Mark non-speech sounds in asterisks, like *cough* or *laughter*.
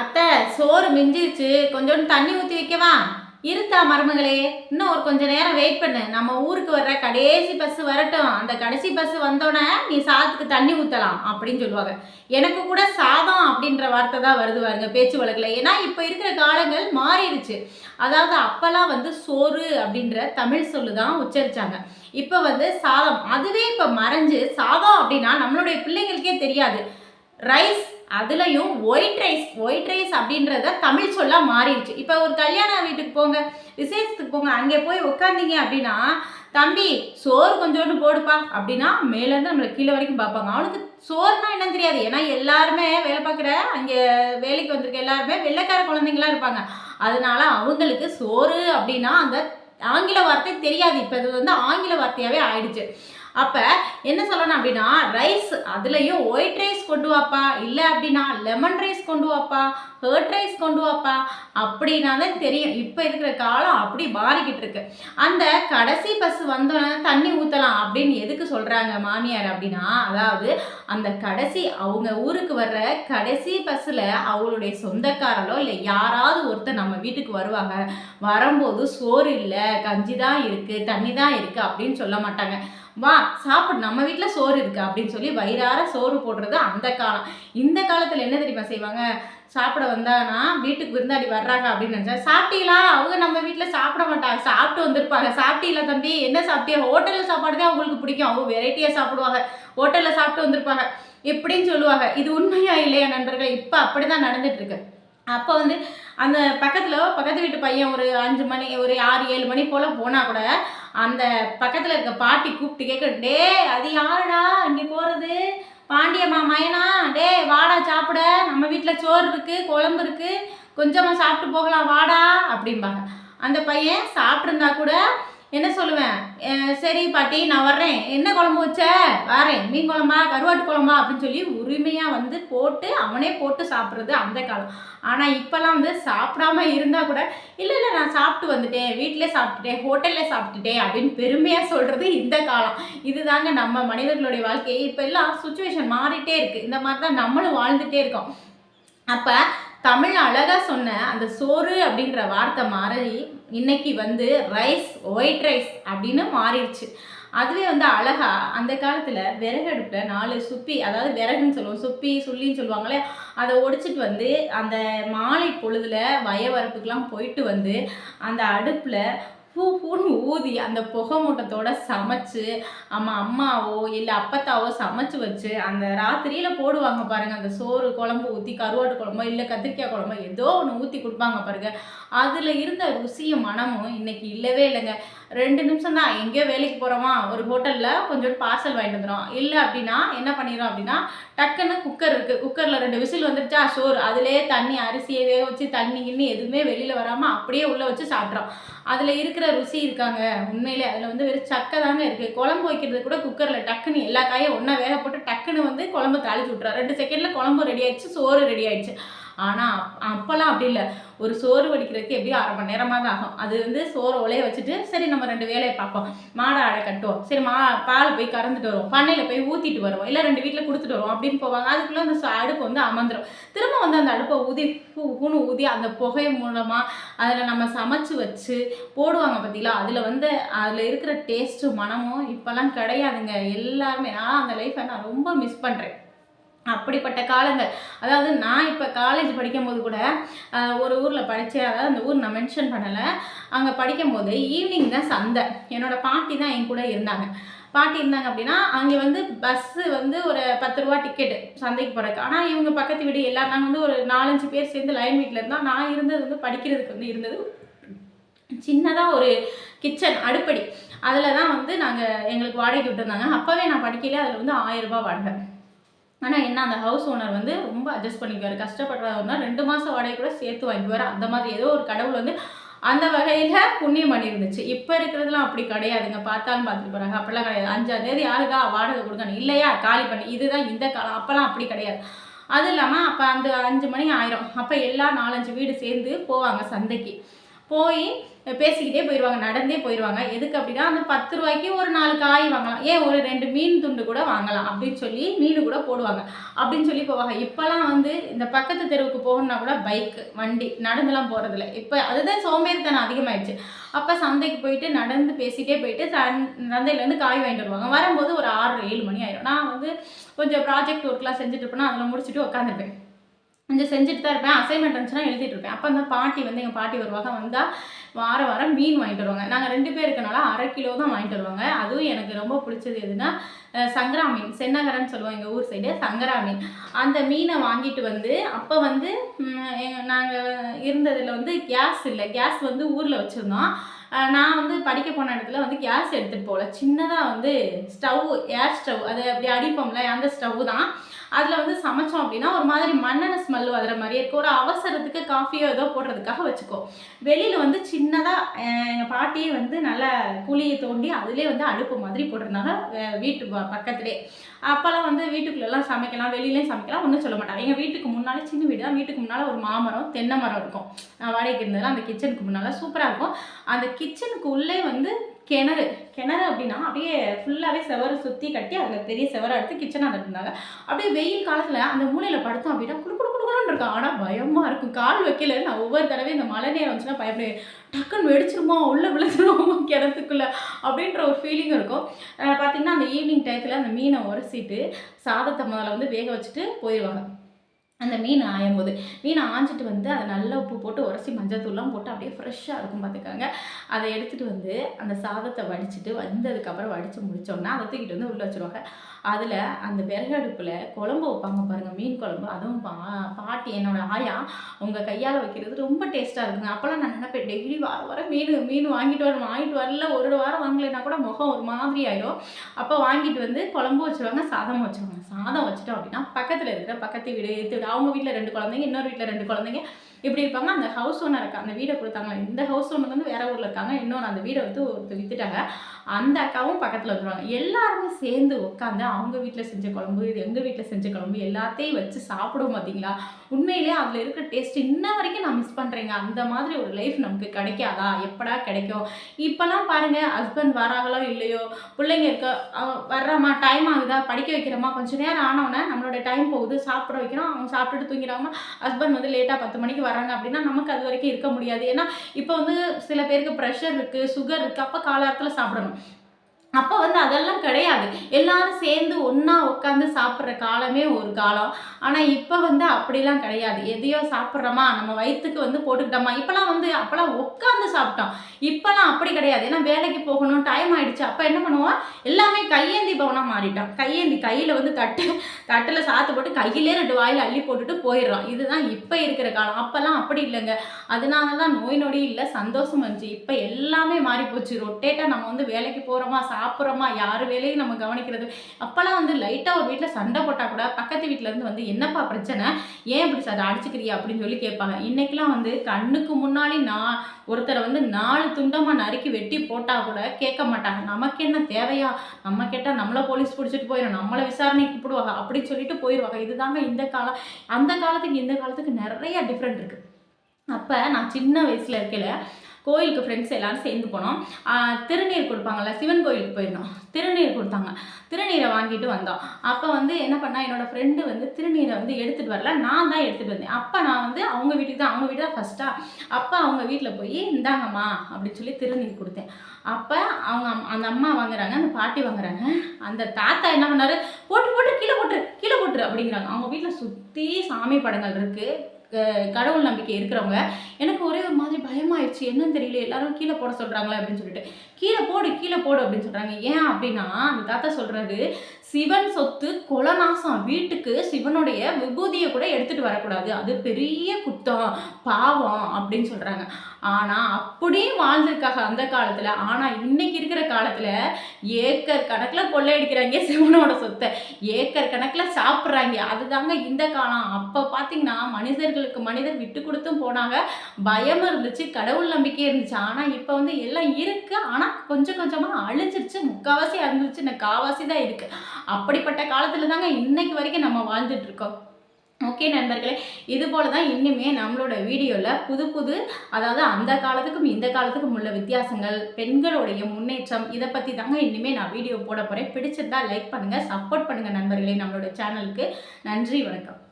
அத்தை சோறு மிஞ்சிருச்சு. கொஞ்சோண்டு தண்ணி ஊற்றி வைக்கவா? இருத்தா மருமகளே இன்னும் ஒரு கொஞ்ச நேரம் வெயிட் பண்ணு. நம்ம ஊருக்கு வர்ற கடைசி பஸ் வரட்டும். அந்த கடைசி பஸ் வந்தோடனே நீ சாதத்துக்கு தண்ணி ஊற்றலாம் அப்படின்னு சொல்லுவாங்க. எனக்கு கூட சாதம் அப்படின்ற வார்த்தை தான் வருது பாருங்க பேச்சு வழக்கில். ஏன்னா இப்போ இருக்கிற காலங்கள் மாறிடுச்சு. அதாவது அப்போல்லாம் வந்து சோறு அப்படின்ற தமிழ் சொல்லு தான் உச்சரிச்சாங்க. இப்போ வந்து சாதம். அதுவே இப்போ மறைஞ்சு சாதம் அப்படின்னா நம்மளுடைய பிள்ளைங்களுக்கே தெரியாது. ரைஸ் அதுலேயும் ஒயிட் ரைஸ் ஒயிட் ரைஸ் அப்படின்றத தமிழ் சொல்ல மாறிடுச்சு. இப்போ ஒரு கல்யாண வீட்டுக்கு போங்க விசேஷத்துக்கு போங்க அங்கே போய் உட்காந்தீங்க அப்படின்னா தம்பி சோறு கொஞ்சோண்டு போடுப்பா அப்படின்னா மேலேருந்து நம்மளை கீழே வரைக்கும் பார்ப்பாங்க. அவனுக்கு சோறுனா என்னன்னு தெரியாது. ஏன்னா எல்லாருமே வேலை பார்க்குற அங்கே வேலைக்கு வந்திருக்க எல்லாருமே வெள்ளைக்கார குழந்தைங்களா இருப்பாங்க. அதனால அவங்களுக்கு சோறு அப்படின்னா அந்த ஆங்கில வார்த்தை தெரியாது. இப்போ இது வந்து ஆங்கில வார்த்தையாகவே ஆயிடுச்சு. அப்போ என்ன சொல்லணும் அப்படின்னா ரைஸ் அதுலேயும் ஒயிட் ரைஸ் கொண்டு வாப்பா இல்லை அப்படின்னா லெமன் ரைஸ் கொண்டு வாப்பா ஹர்ட் ரைஸ் கொண்டு வாப்பா அப்படின்னா தான் தெரியும். இப்போ இருக்கிற காலம் அப்படி மாறிக்கிட்டு இருக்கு. அந்த கடைசி பஸ் வந்தோடனே தண்ணி ஊற்றலாம் அப்படின்னு எதுக்கு சொல்கிறாங்க மாமியார் அப்படின்னா அதாவது அந்த கடைசி அவங்க ஊருக்கு வர்ற கடைசி பஸ்ஸில் அவங்களுடைய சொந்தக்காரலோ இல்லை யாராவது ஒருத்தர் நம்ம வீட்டுக்கு வருவாங்க. வரும்போது சோறு இல்லை கஞ்சி தான் இருக்குது தண்ணி தான் இருக்குது அப்படின்னு சொல்ல மாட்டாங்க. வா சாப்பிடு நம்ம வீட்டில் சோறு இருக்கு அப்படின்னு சொல்லி வயிறார சோறு போடுறது அந்த காலம். இந்த காலத்தில் என்ன தெரியுமா செய்வாங்க? சாப்பிட வந்தாங்கன்னா வீட்டுக்கு விருந்தாடி வர்றாங்க அப்படின்னு நினச்சா சாப்பிட்டீங்களா? அவங்க நம்ம வீட்டில் சாப்பிட மாட்டாங்க. சாப்பிட்டு வந்திருப்பாங்க. சாப்பிட்டீங்களா தம்பி? என்ன சாப்பிட்டியா? ஹோட்டலில் சாப்பாடு தான் அவங்களுக்கு பிடிக்கும். அவங்க வெரைட்டியாக சாப்பிடுவாங்க. ஹோட்டலில் சாப்பிட்டு வந்திருப்பாங்க. எப்படின்னு சொல்லுவாங்க. இது உண்மையா இல்லையா நண்பர்கள்? இப்போ அப்படி தான் நடந்துட்டு இருக்கு. அப்போ வந்து அந்த பக்கத்தில் பக்கத்து வீட்டு பையன் ஒரு அஞ்சு மணி ஒரு ஆறு ஏழு மணி போல் போனால் கூட அந்த பக்கத்தில் இருக்க பாட்டி கூப்பிட்டு கேட்க டே அது யாருடா? இங்கே போகிறது பாண்டியம்மா மயனா? டே வாடா சாப்பிட. நம்ம வீட்டில் சோறு இருக்குது குழம்பு இருக்குது கொஞ்சமாக சாப்பிட்டு போகலாம் வாடா. அப்படிம்பாங்க. அந்த பையன் சாப்பிட்ருந்தா கூட என்ன சொல்லுவேன்? சரி பாட்டி நான் வர்றேன். என்ன குழம்பு வச்ச? வரேன். மீன் குழம்பா கருவாட்டு குழம்பா? அப்படின்னு சொல்லி உரிமையாக வந்து போட்டு அவனே போட்டு சாப்பிட்றது அந்த காலம். ஆனால் இப்போல்லாம் வந்து சாப்பிடாம இருந்தால் கூட இல்லை இல்லை நான் சாப்பிட்டு வந்துட்டேன். வீட்டிலே சாப்பிட்டுட்டேன். ஹோட்டல்லே சாப்பிட்டுட்டேன். அப்படின்னு பெருமையாக சொல்கிறது இந்த காலம். இதுதாங்க நம்ம மனிதர்களுடைய வாழ்க்கையை இப்போ எல்லாம் சுச்சுவேஷன் மாறிட்டே இருக்குது இந்த மாதிரி தான் நம்மளும் வாழ்ந்துட்டே இருக்கோம். அப்போ தமிழ் அழகாக சொன்ன அந்த சோறு அப்படின்ற வார்த்தை மாறி இன்னைக்கு வந்து ரைஸ் ஒயிட் ரைஸ் அப்படின்னு மாறிடுச்சு. அதுவே வந்து அழகா அந்த காலத்தில் விறகு அடுப்பில் நாலு சுப்பி அதாவது விறகுன்னு சொல்லுவோம் சுப்பி சுள்ளின்னு சொல்லுவாங்களே அதை ஒடிச்சிட்டு வந்து அந்த மாலை பொழுதுல வயவரப்புக்கெலாம் போயிட்டு வந்து அந்த அடுப்பில் பூ பூன்னு ஊதி அந்த புகை மூட்டத்தோட சமைச்சு அம்மா அம்மாவோ இல்லை அப்பத்தாவோ சமைச்சு வச்சு அந்த ராத்திரியில் போடுவாங்க பாருங்க. அந்த சோறு குழம்பு ஊற்றி கருவாட்டு குழம்போ இல்லை கத்திரிக்காய் குழம்போ ஏதோ ஒன்று ஊற்றி கொடுப்பாங்க பாருங்க. அதில் இருந்த ருசியும் மனமும் இன்னைக்கு இல்லவே இல்லைங்க. ரெண்டு நிமிஷம் தான் எங்கேயோ வேலைக்கு போகிறோமா ஒரு ஹோட்டலில் கொஞ்சம் பார்சல் வாங்கிட்டு வந்துடும் இல்லை அப்படின்னா என்ன பண்ணிடுறோம் அப்படின்னா டக்குன்னு குக்கர் இருக்குது குக்கரில் ரெண்டு விசில் வந்துருச்சா சோறு. அதிலே தண்ணி அரிசியை வேக வச்சு தண்ணி கிண்ணி எதுவுமே வெளியில் வராமல் அப்படியே உள்ளே வச்சு சாப்பிட்றோம். அதில் இருக்கிற ருசி இருக்காங்க. உண்மையிலே அதில் வந்து வெறும் சக்கை தாங்க இருக்குது குழம்பு வைக்கிறது கூட குக்கரில் டக்குன்னு எல்லா காயும் ஒன்றா வேக போட்டு டக்குன்னு வந்து குழம்பு தாளிச்சு விட்றோம் ரெண்டு செகண்டில் குழம்பு ரெடி ஆயிடுச்சு சோறு ரெடி ஆயிடுச்சு. ஆனால் அப்போல்லாம் அப்படி இல்லை. ஒரு சோறு வடிக்கிறதுக்கு எப்படியும் அரை மணி நேரமாக தான் ஆகும். அது வந்து சோறு ஒலைய வச்சுட்டு சரி நம்ம ரெண்டு வேலையை பார்ப்போம். மாடை அடை கட்டுவோம். சரி மா பால் போய் கறந்துட்டு வருவோம். பண்ணையில் போய் ஊற்றிட்டு வருவோம். இல்லை ரெண்டு வீட்டில் கொடுத்துட்டு வருவோம். அப்படின்னு போவாங்க. அதுக்குள்ளே அந்த ச- அடுப்பு வந்து அமர்ந்துடும் திரும்ப வந்து அந்த அடுப்பை ஊதி பூ பூன்னு ஊதி அந்த புகை மூலமாக அதில் நம்ம சமைச்சு வச்சு போடுவாங்க பார்த்தீங்களா அதில் வந்து அதில் இருக்கிற டேஸ்ட்டும் மனமும் இப்போல்லாம் கிடையாதுங்க. எல்லாருமே. நான் அந்த லைஃப்பை நான் ரொம்ப மிஸ் பண்ணுறேன் அப்படிப்பட்ட காலங்கள். அதாவது நான் இப்போ காலேஜ் படிக்கும்போது கூட ஒரு ஊரில் படித்தேன் அதாவது அந்த ஊர் நான் மென்ஷன் பண்ணலை. அங்கே படிக்கும்போது ஈவினிங் தான் சந்தை. என்னோட பாட்டி தான் என் கூட இருந்தாங்க. பாட்டி இருந்தாங்க அப்படின்னா அங்கே வந்து பஸ்ஸு வந்து ஒரு பத்து ரூபா டிக்கெட்டு சந்தைக்கு போகிறதுக்கு ஆனால் இவங்க பக்கத்து வீடு எல்லாரும் நாங்கள் வந்து ஒரு நாலஞ்சு பேர் சேர்ந்து லைன் வீட்டில் இருந்தோம். நான் இருந்தது வந்து படிக்கிறதுக்கு வந்து இருந்தது சின்னதாக ஒரு கிச்சன் அடுப்படி. அதில் தான் வந்து நாங்கள் எங்களுக்கு வாடகைக்கு விட்டுருந்தாங்க. அப்போவே நான் படிக்கல அதில் வந்து ஆயிரம் ரூபாய் வாடகை ஆனால் என்ன அந்த ஹவுஸ் ஓனர் வந்து ரொம்ப அட்ஜஸ்ட் பண்ணிக்குவார். கஷ்டப்படுறவர்னா ரெண்டு மாதம் வாடகை கூட சேர்த்து வாங்கிக்குவார். அந்த மாதிரி ஏதோ ஒரு கடவுள் வந்து அந்த வகையில் புண்ணியம் பண்ணியிருந்துச்சு. இப்போ இருக்கிறதுலாம் அப்படி கிடையாதுங்க. பார்த்தாலும் பார்த்துட்டு போகிறாங்க அப்படிலாம் கிடையாது. அஞ்சாம் தேதி யாருக்கா வாடகை கொடுக்கணும். இல்லையா? காலி பண்ணி. இதுதான் இந்த காலம். அப்போல்லாம் அப்படி கிடையாது. அது இல்லாமல் அப்போ அந்த அஞ்சு மணி ஆயிரும். அப்போ எல்லா நாலஞ்சு வீடு சேர்ந்து போவாங்க சந்தைக்கு. போய் பேசிக்கிட்டே போயிடுவாங்க நடந்தே போயிடுவாங்க எதுக்கு அப்படின்னா அந்த பத்து ரூபாய்க்கு ஒரு நாலு காய் வாங்கலாம். ஏன் ஒரு ரெண்டு மீன் துண்டு கூட வாங்கலாம் அப்படின்னு சொல்லி மீன் கூட போடுவாங்க. அப்படின்னு சொல்லி போவாங்க. இப்போலாம் வந்து இந்த பக்கத்து தெருவுக்கு போகணுன்னா கூட பைக்கு வண்டி நடந்துலாம் போகிறதில்ல இப்போ அதுதான் சோம்பேறித்தனம் அதிகமாயிடுச்சு. அப்போ சந்தைக்கு போயிட்டு நடந்து பேசிகிட்டே போயிட்டு சந் சந்தையிலேருந்து காய் வாங்கிட்டு வருவாங்க. வரும்போது ஒரு ஆறு ஏழு மணி ஆயிடும் நான் வந்து கொஞ்சம் ப்ராஜெக்ட் ஒர்க்லாம் செஞ்சுட்டு இருப்பேன்னா அதில் முடிச்சுட்டு உட்காந்துருப்பேன் கொஞ்சம் செஞ்சுட்டு தான் இருப்பேன். அசைன்மெண்ட் இருந்துச்சுன்னா எழுதிட்டு இருப்பேன். அப்போ அந்த பாட்டி வந்து எங்கள் பாட்டி வருவாங்க வந்தால் வாரம் வாரம் மீன் வாங்கிட்டு வருவாங்க. நாங்கள் ரெண்டு பேர் இருக்கனால அரை கிலோ தான் வாங்கிட்டு வருவாங்க. அதுவும் எனக்கு ரொம்ப பிடிச்சது எதுனா சங்கரா மீன். சென்னகரன்னு சொல்லுவோம் எங்கள் ஊர் சைடு சங்கரா மீன். அந்த மீனை வாங்கிட்டு வந்து அப்போ வந்து நாங்கள் இருந்ததில் வந்து கேஸ் இல்லை. கேஸ் வந்து ஊரில் வச்சுருந்தோம். நான் வந்து படிக்க போன இடத்துல வந்து கேஸ் எடுத்துகிட்டு போகல. சின்னதாக வந்து ஸ்டவ் ஏர் ஸ்டவ் அது அப்படி அடிப்போம்ல அந்த ஸ்டவ் தான். அதில் வந்து சமைச்சோம் அப்படின்னா ஒரு மாதிரி மண்ணெண்ணெய் ஸ்மெல் வர மாதிரி இருக்கும். ஒரு அவசரத்துக்கு காஃபியோ ஏதோ போடுறதுக்காக வச்சுக்கோ. வெளியில் வந்து சின்னதாக எங்கள் பாட்டியே வந்து நல்லா குழியை தோண்டி அதிலே வந்து அடுப்பு மாதிரி போட்டிருந்தாங்க வீட்டு பக்கத்திலே. அப்போல்லாம் வந்து வீட்டுக்குள்ளெல்லாம் சமைக்கலாம் வெளியிலேயும் சமைக்கலாம் ஒன்றும் சொல்ல மாட்டாங்க. எங்கள் வீட்டுக்கு முன்னாலே சின்ன வீடு தான். வீட்டுக்கு முன்னால் ஒரு மாமரம் தென்னை மரம் இருக்கும். நான் வாடகைக்கு இருந்ததில் அந்த கிச்சனுக்கு முன்னால் சூப்பராக இருக்கும். அந்த கிச்சனுக்கு உள்ளே வந்து கிணறு. கிணறு அப்படின்னா அப்படியே ஃபுல்லாகவே செவரு சுற்றி கட்டி அதில் பெரிய செவரை எடுத்து கிச்சனை இருந்தாங்க அப்படியே வெயில் காலத்தில் அந்த மூலையில் படுத்தோம் அப்படின்னா குடு குடு குடுன்னு இருக்கும். ஆனால் பயமாக இருக்கும். கால் வைக்கல. நான் ஒவ்வொரு தடவை இந்த மழை நேரம் வந்துச்சுன்னா பயப்படுவேன். டக்குன்னு வெடிச்சிருமோ? உள்ளே விழுந்துருமோ? கிணத்துக்குள்ளே அப்படின்ற ஒரு ஃபீலிங் இருக்கும். பார்த்திங்கன்னா அந்த ஈவினிங் டயத்தில் அந்த மீனை உரசிட்டு சாதத்தை முதல்ல வந்து வேக வச்சுட்டு போயிடுவாங்க அந்த மீன் ஆயும் போது மீனை ஆஞ்சிட்டு வந்து அதை நல்லா உப்பு போட்டு உரசி மஞ்சத்தூள்லாம் போட்டு அப்படியே ஃப்ரெஷ்ஷாக இருக்கும் பார்த்துக்காங்க. அதை எடுத்துகிட்டு வந்து அந்த சாதத்தை வடிச்சிட்டு வந்ததுக்கப்புறம் வடித்து முடிச்சோன்னா அதை தூக்கிட்டு வந்து உள்ளே வச்சுருவாங்க. அதில் அந்த விறகு அடுப்பில் குழம்பு வைப்பாங்க பாருங்கள் மீன் குழம்பு. அதுவும் பா பாட்டி என்னோட ஆயா உங்கள் கையால் வைக்கிறது ரொம்ப டேஸ்ட்டாக இருக்குங்க. அப்போல்லாம் நான் நினைப்பேன் டெய்லி வார வாரம் மீன் மீன் வாங்கிட்டு வரணும் வாங்கிட்டு வரல ஒரு வாரம் வாங்கலைன்னா கூட முகம் ஒரு மாதிரி ஆகிடும் அப்போ வாங்கிட்டு வந்து குழம்பு வச்சுருவாங்க சாதம் வச்சுருவாங்க. சாதம் வச்சுட்டோம் அப்படின்னா பக்கத்தில் இருக்கிற பக்கத்து வீடு எதிர்த்து வீடு அவங்க வீட்டில் ரெண்டு குழந்தைங்க இன்னொரு வீட்டில் ரெண்டு குழந்தைங்க இப்படி இருப்பாங்க? அந்த ஹவுஸ் ஓனர் இருக்கா அந்த வீடை கொடுத்தாங்க இந்த ஹவுஸ் ஓனர் வந்து வேற ஊரில் இருக்காங்க. இன்னொன்று அந்த வீடை வந்து ஒருத்தர் வித்துட்டாங்க. அந்த அக்காவும் பக்கத்தில் வந்துருவாங்க. எல்லாருமே சேர்ந்து உட்காந்து அவங்க வீட்டில் செஞ்ச குழம்பு இது எங்கள் வீட்டில் செஞ்ச குழம்பு எல்லாத்தையும் வச்சு சாப்பிடுவோம் பார்த்தீங்களா உண்மையிலேயே அதில் இருக்கிற டேஸ்ட் இன்ன வரைக்கும் நான் மிஸ் பண்ணுறேங்க அந்த மாதிரி ஒரு லைஃப் நமக்கு கிடைக்காதா? எப்படா கிடைக்கும்? இப்போல்லாம் பாருங்கள் ஹஸ்பண்ட் வராங்களோ இல்லையோ பிள்ளைங்க இருக்க வர்றாமா டைம் ஆகுதா? படிக்க வைக்கிறோமா கொஞ்சம் நேரம் ஆனவுடனே நம்மளோட டைம் போகுது. சாப்பிட வைக்கிறோம். அவங்க சாப்பிட்டுட்டு தூங்கிடாமல் ஹஸ்பண்ட் வந்து லேட்டாக பத்து மணிக்கு வராங்க அப்படின்னா நமக்கு அது வரைக்கும் இருக்க முடியாது. ஏன்னா இப்போ வந்து சில பேருக்கு ப்ரெஷர் இருக்குது சுகர் இருக்குது அப்போ காலாரத்தில் சாப்பிடணும். அப்போ வந்து அதெல்லாம் கிடையாது. எல்லாரும் சேர்ந்து ஒன்றா உட்காந்து சாப்பிட்ற காலமே ஒரு காலம். ஆனால் இப்போ வந்து அப்படிலாம் கிடையாது. எதையோ சாப்பிட்றோமா? நம்ம வயிற்றுக்கு வந்து போட்டுக்கிட்டோமா? இப்போலாம் வந்து அப்போலாம் உட்காந்து சாப்பிட்டோம். இப்போலாம் அப்படி கிடையாது. ஏன்னா வேலைக்கு போகணும் டைம் ஆகிடுச்சு அப்போ என்ன பண்ணுவோம்? எல்லாமே கையேந்தி பவனாக மாறிட்டோம். கையேந்தி கையில் வந்து தட்டு தட்டில் சாத்து போட்டு கையிலே ரெண்டு வாயில் அள்ளி போட்டுட்டு போயிடுறோம். இதுதான் இப்போ இருக்கிற காலம். அப்போல்லாம் அப்படி இல்லைங்க. அதனால தான் நோய் நொடி இல்லை சந்தோஷம் வந்துச்சு. இப்போ எல்லாமே மாறி போச்சு ரொட்டேட்டாக நம்ம வந்து வேலைக்கு போகிறோமா சாப்பிட்றோமா? யார் வேலையும் நம்ம கவனிக்கிறது. அப்போல்லாம் வந்து லைட்டாக ஒரு வீட்டில் சண்டை போட்டால் கூட பக்கத்து வீட்டிலேருந்து இருந்து வந்து என்னப்பா பிரச்சனை? ஏன் இப்படி சார் அடிச்சுக்கிறியா? அப்படின்னு சொல்லி கேட்பாங்க. இன்றைக்கெலாம் வந்து கண்ணுக்கு முன்னாடி நான் ஒருத்தரை வந்து நாலு துண்டமாக நறுக்கி வெட்டி போட்டால் கூட கேட்க மாட்டாங்க. நமக்கு என்ன தேவையா? நம்ம கேட்டால் நம்மளை போலீஸ் பிடிச்சிட்டு போயிடும் நம்மளை விசாரணைக்கு கூப்பிடுவாங்க. அப்படின்னு சொல்லிட்டு போயிடுவாங்க. இதுதாங்க இந்த காலம். அந்த காலத்துக்கு இந்த காலத்துக்கு நிறைய டிஃப்ரெண்ட் இருக்குது அப்போ நான் சின்ன வயசில் இருக்கையில் கோயிலுக்கு ஃப்ரெண்ட்ஸ் எல்லாரும் சேர்ந்து போனோம். திருநீர் கொடுப்பாங்கல்ல சிவன் கோயிலுக்கு போயிருந்தோம். திருநீர் கொடுத்தாங்க. திருநீரை வாங்கிட்டு வந்தோம். அப்போ வந்து என்ன பண்ணா என்னோட ஃப்ரெண்டு வந்து திருநீரை வந்து எடுத்துகிட்டு வரல. நான் தான் எடுத்துகிட்டு வந்தேன். அப்போ நான் வந்து அவங்க வீட்டுக்கு தான் அவங்க வீடு தான் ஃபஸ்ட்டாக அப்போ அவங்க வீட்டில் போய் இந்தாங்கம்மா அப்படின்னு சொல்லி திருநீர் கொடுத்தேன். அப்போ அவங்க அம்- அந்த அம்மா வாங்குறாங்க அந்த பாட்டி வாங்குறாங்க. அந்த தாத்தா என்ன பண்ணார் போட்டு போட்டு கீழே போட்டுரு கீழே போட்டுரு அப்படிங்கிறாங்க. அவங்க வீட்டில் சுற்றி சாமி படங்கள் இருக்குது கடவுள் நம்பிக்கை இருக்கிறவங்க எனக்கு ஒரே ஒரு மாதிரி பயமாயிடுச்சு என்னன்னு தெரியல. எல்லாரும் கீழே போட சொல்கிறாங்களே அப்படின்னு சொல்லிட்டு. கீழே போடு கீழே போடு அப்படின்னு சொல்கிறாங்க ஏன் அப்படின்னா அந்த தாத்தா சொல்கிறது சிவன் சொத்து கொலநாசம். வீட்டுக்கு சிவனுடைய விபூதியை கூட எடுத்துகிட்டு வரக்கூடாது. அது பெரிய குத்தம் பாவம் அப்படின்னு சொல்கிறாங்க ஆனால் அப்படியும் வாழ்ந்திருக்காங்க அந்த காலத்தில். ஆனால் இன்னைக்கு இருக்கிற காலத்தில் ஏக்கர் கணக்கில் கொள்ளையடிக்கிறாங்க *laughs* சிவனோட சொத்தை. ஏக்கர் கணக்கில் சாப்பிட்றாங்க. அதுதாங்க இந்த காலம். அப்போ பார்த்தீங்கன்னா மனிதர்களுக்கு மனிதர் விட்டு கொடுத்தும் போனாங்க. பயம் இருந்துச்சு கடவுள் நம்பிக்கை இருந்துச்சு. ஆனால் இப்போ வந்து எல்லாம் இருக்கு. ஆனால் கொஞ்சம் கொஞ்சமாக அழிஞ்சிருச்சு. முக்காவாசி அழிஞ்சிருச்சு இன்னும் காவாசி தான் இருக்குது அப்படிப்பட்ட காலத்தில் தாங்க இன்னைக்கு வரைக்கும் நம்ம வாழ்ந்துட்டு இருக்கோம். ஓகே நண்பர்களே இது போல தான் இன்னுமே நம்மளோட வீடியோவில் புது புது அதாவது அந்த காலத்துக்கும் இந்த காலத்துக்கும் உள்ள வித்தியாசங்கள் பெண்களுடைய முன்னேற்றம் இதை பற்றி தாங்க இனிமேல் நான் வீடியோ போட போகிறேன் பிடிச்சிருந்தா லைக் பண்ணுங்கள் சப்போர்ட் பண்ணுங்கள் நண்பர்களே நம்மளோட சேனலுக்கு நன்றி வணக்கம்.